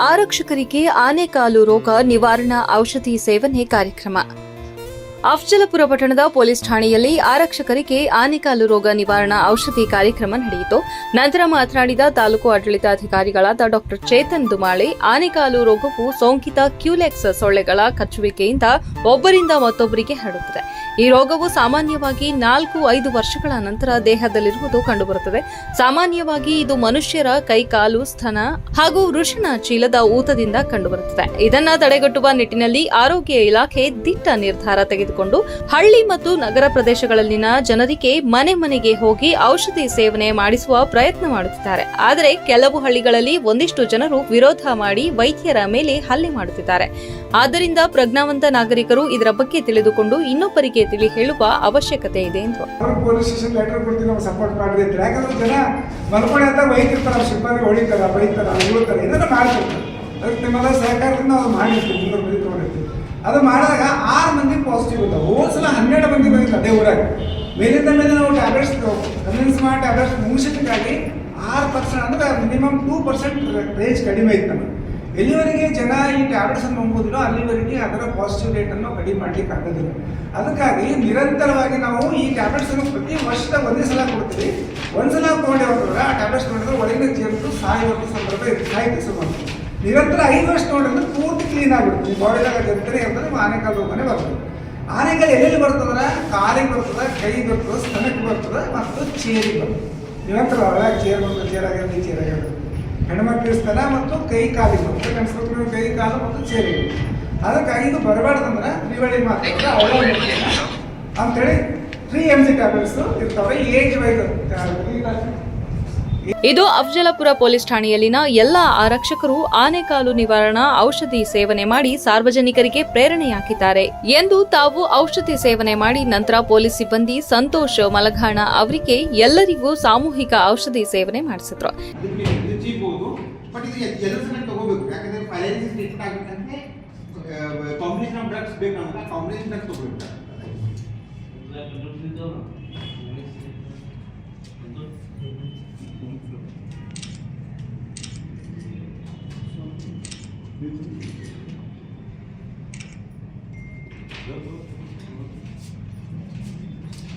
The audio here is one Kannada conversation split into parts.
ಆರಕ್ಷಕರಿಗೆ ಆನೆಕಾಲು ರೋಗ ನಿವಾರಣಾ ಔಷಧಿ ಸೇವನೆ ಕಾರ್ಯಕ್ರಮ. ಅಫ್ಜಲಪುರ ಪಟ್ಟಣದ ಪೊಲೀಸ್ ಠಾಣೆಯಲ್ಲಿ ಆರಕ್ಷಕರಿಗೆ ಆನೆಕಾಲು ರೋಗ ನಿವಾರಣಾ ಔಷಧಿ ಕಾರ್ಯಕ್ರಮ ನಡೆಯಿತು. ನಂತರ ಮಾತನಾಡಿದ ತಾಲೂಕು ಆಡಳಿತಾಧಿಕಾರಿಗಳಾದ ಡಾ. ಚೇತನ್ ದುಮಾಳೆ ಆನೆಕಾಲು ರೋಗವು ಸೋಂಕಿತ ಕ್ಯೂಲೆಕ್ಸ್ ಸೊಳ್ಳೆಗಳ ಕಚ್ಚುವಿಕೆಯಿಂದ ಒಬ್ಬರಿಂದ ಮತ್ತೊಬ್ಬರಿಗೆ ಹರಡುತ್ತದೆ. ಈ ರೋಗವು ಸಾಮಾನ್ಯವಾಗಿ ನಾಲ್ಕು, ಐದು ವರ್ಷಗಳ ನಂತರ ದೇಹದಲ್ಲಿರುವುದು ಕಂಡುಬರುತ್ತದೆ. ಸಾಮಾನ್ಯವಾಗಿ ಇದು ಮನುಷ್ಯರ ಕೈ, ಕಾಲು, ಸ್ತನ ಹಾಗೂ ವೃಷಣ ಚೀಲದ ಊತದಿಂದ ಕಂಡುಬರುತ್ತದೆ. ಇದನ್ನ ತಡೆಗಟ್ಟುವ ನಿಟ್ಟಿನಲ್ಲಿ ಆರೋಗ್ಯ ಇಲಾಖೆ ದಿಟ್ಟ ನಿರ್ಧಾರ ತೆಗೆದುಕೊಂಡು ಹಳ್ಳಿ ಮತ್ತು ನಗರ ಪ್ರದೇಶಗಳಲ್ಲಿನ ಜನರಿಗೆ ಮನೆ ಮನೆಗೆ ಹೋಗಿ ಔಷಧಿ ಸೇವನೆ ಮಾಡಿಸುವ ಪ್ರಯತ್ನ ಮಾಡುತ್ತಿದ್ದಾರೆ. ಆದರೆ ಕೆಲವು ಹಳ್ಳಿಗಳಲ್ಲಿ ಒಂದಿಷ್ಟು ಜನರು ವಿರೋಧ ಮಾಡಿ ವೈದ್ಯರ ಮೇಲೆ ಹಲ್ಲೆ ಮಾಡುತ್ತಿದ್ದಾರೆ. ಆದ್ದರಿಂದ ಪ್ರಜ್ಞಾವಂತ ನಾಗರಿಕರು ಇದರ ಬಗ್ಗೆ ತಿಳಿದುಕೊಂಡು ಇನ್ನೊಬ್ಬರಿಗೆ ತಿಳಿ ಹೇಳುವ ಅವಶ್ಯಕತೆ ಇದೆ ಎಂದು. ಪೊಲೀಸ್ ಸ್ಟೇಷನ್ ಲೆಟರ್ ಕೊಡ್ತೀವಿ ನಾವು ಸಪೋರ್ಟ್ ಅಂತ ಜನ ಬೈತಿರ್ತಾರೆ ಅದಕ್ಕೆ ಸಹಕಾರದಿಂದ ನಾವು ಅದು ಮಾಡಿದಾಗ ಆರು ಮಂದಿ ಪಾಸಿಟಿವ್ ಇದ್ದಾವೆ ಹೋದ ಸಲ ಹನ್ನೆರಡು ಮಂದಿ ಬಂದಿಲ್ಲ ಅದೇ ಊರಾಗ. ಮೇಲಿಂದ ಮೇಲೆ ನಾವು ಟ್ಯಾಬ್ಲೆಟ್ಸ್ ಕನ್ವಿನ್ಸ್ ಮಾಡಿ ಟ್ಯಾಬ್ಲೆಟ್ಸ್ ಮುಗಿಸಿದ್ದಕ್ಕಾಗಿ ಆರು ಪರ್ಸೆಂಟ್ ಅಂದ್ರೆ ಮಿನಿಮಮ್ ಟೂ ಪರ್ಸೆಂಟ್ ರೇಂಜ್ ಕಡಿಮೆ ಇತ್ತು ನಮಗೆ. ಎಲ್ಲಿವರೆಗೆ ಜನ ಈ ಟ್ಯಾಬ್ಲೆಟ್ಸ್ ಅನ್ನು ನಂಬೋದಿಲ್ಲ ಅಲ್ಲಿವರೆಗೆ ಅದರ ಪಾಸಿಟಿವ್ ರೇಟ್ ಅನ್ನು ಕಡಿಮೆ ಮಾಡ್ಲಿಕ್ಕೆ ಆಗೋದಿಲ್ಲ ಅದಕ್ಕಾಗಿ ನಿರಂತರವಾಗಿ ನಾವು ಈ ಟ್ಯಾಬ್ಲೆಟ್ಸ್ ಅನ್ನು ಪ್ರತಿ ವರ್ಷದ ಒಂದೇ ಸಲ ಕೊಡ್ತೀವಿ. ಒಂದ್ಸಲ ತಗೊಂಡಿರೋದ್ರ ಆ ಟ್ಯಾಬ್ಲೆಟ್ಸ್ ನೋಡಿದ್ರೆ ಒಳಗಿನ ಜೇನು ಸಾಯುವಂಥ ಸಂದರ್ಭ ಸಾಹಿತ್ಯ ಸಂಬಂಧ ನಿರಂತರ ಐದು ವರ್ಷ ನೋಡಿದ್ರೆ ಪೂರ್ತಿ ಕ್ಲೀನ್ ಆಗಿಬಿಡುತ್ತೆ ಬಾಡಿದಾಗ ಜಂತರೆ ನೀವು ಆನೆಕಾಲ ರೋಗನೇ ಬರ್ತದೆ. ಆನೆಕಾಲ ಎಲ್ಲೆಲ್ಲಿ ಬರ್ತದ್ರೆ ಕಾಲಿಗೆ ಬರ್ತದೆ ಕೈ ಬರ್ತದೆ ಸ್ತನಕ್ಕೆ ಬರ್ತದೆ ಮತ್ತು ಚೇರಿಗೆ ಬರ್ತದೆ. ನಿರಂತರ ಒಳಗೆ ಚೇರ್ ಬರ್ತದೆ ಚೇರ್ ಆಗಿರಲಿ ಹೆಣ್ಮಕ್ಳ ಸ್ತನ ಮತ್ತು ಕೈ ಕಾಲಿಗೆ ಗಂಡಸ್ಮಕ್ಳು ಕೈ ಕಾಲು ಮತ್ತು ಚೇರಿಗೆ ಅದಕ್ಕಾಗಿ ಇದು ಬರಬಾರ್ದಂದ್ರೆ ತ್ರಿವಳಿ ಮಾತ್ರ. ಅವಳ ಅಂತೇಳಿ ತ್ರೀ ಎಂ ಜಿ ಟ್ಯಾಬ್ಲೆಟ್ಸು ಇರ್ತಾವೆ. ಏಜ್ ವೈಸ್ ಇದು ಅಫ್ಜಲಪುರ ಪೊಲೀಸ್ ಠಾಣೆಯಲ್ಲಿನ ಎಲ್ಲಾ ಆರಕ್ಷಕರು ಆನೆಕಾಲು ನಿವಾರಣಾ, ಔಷಧಿ ಸೇವನೆ ಮಾಡಿ ಸಾರ್ವಜನಿಕರಿಗೆ ಪ್ರೇರಣೆಯಾಗಿದ್ದಾರೆ. ಎಂದು ತಾವು ಔಷಧಿ ಸೇವನೆ ಮಾಡಿ ನಂತರ ಪೊಲೀಸ್ ಸಿಬ್ಬಂದಿ ಸಂತೋಷ್ ಮಲಘಾಣ ಅವರಿಗೆ ಎಲ್ಲರಿಗೂ ಸಾಮೂಹಿಕ ಔಷಧಿ ಸೇವನೆ ಮಾಡಿಸಿದ್ರು.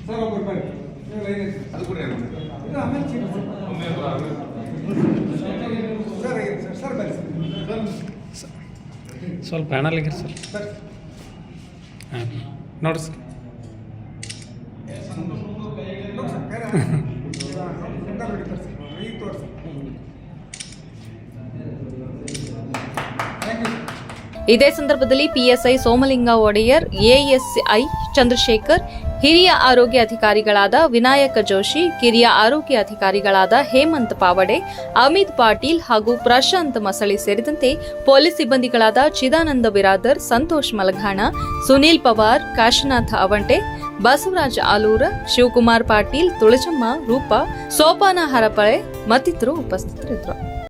ಸರ್ ಒಬ್ಬರು ಬರ್ರಿ ಅದು ಕೂಡ ಸರ್. ಸರ್ ಬರ್ರಿ ಸರ್. ಸ್ವಲ್ಪ ಪ್ಯಾನಲ್ಗಿರಿ ಸರ್ ಹಾಂ ನೋಡಿ ಸರ್ ತೋರಿಸಿ ಇದೇ ಸಂದರ್ಭದಲ್ಲಿ ಪಿಎಸ್ಐ ಸೋಮಲಿಂಗ ಒಡೆಯರ್ ಎಎಸ್ಐ ಚಂದ್ರಶೇಖರ್, ಹಿರಿಯ ಆರೋಗ್ಯ ಅಧಿಕಾರಿಗಳಾದ ವಿನಾಯಕ ಜೋಶಿ, ಕಿರಿಯ ಆರೋಗ್ಯ ಅಧಿಕಾರಿಗಳಾದ ಹೇಮಂತ್ ಪಾವಡೆ, ಅಮಿತ್ ಪಾಟೀಲ್ ಹಾಗೂ ಪ್ರಶಾಂತ್ ಮಸಳಿ ಸೇರಿದಂತೆ ಪೊಲೀಸ್ ಸಿಬ್ಬಂದಿಗಳಾದ ಚಿದಾನಂದ ಬಿರಾದರ್, ಸಂತೋಷ್ ಮಲಘಾಣ, ಸುನೀಲ್ ಪವಾರ್, ಕಾಶಿನಾಥ ಅವಂಟೆ, ಬಸವರಾಜ ಆಲೂರ, ಶಿವಕುಮಾರ್ ಪಾಟೀಲ್, ತುಳಜಮ್ಮ, ರೂಪಾ ಸೋಪಾನ ಹರಪಳೆ ಮತ್ತಿತರರು ಉಪಸ್ಥಿತರಿದ್ದರು.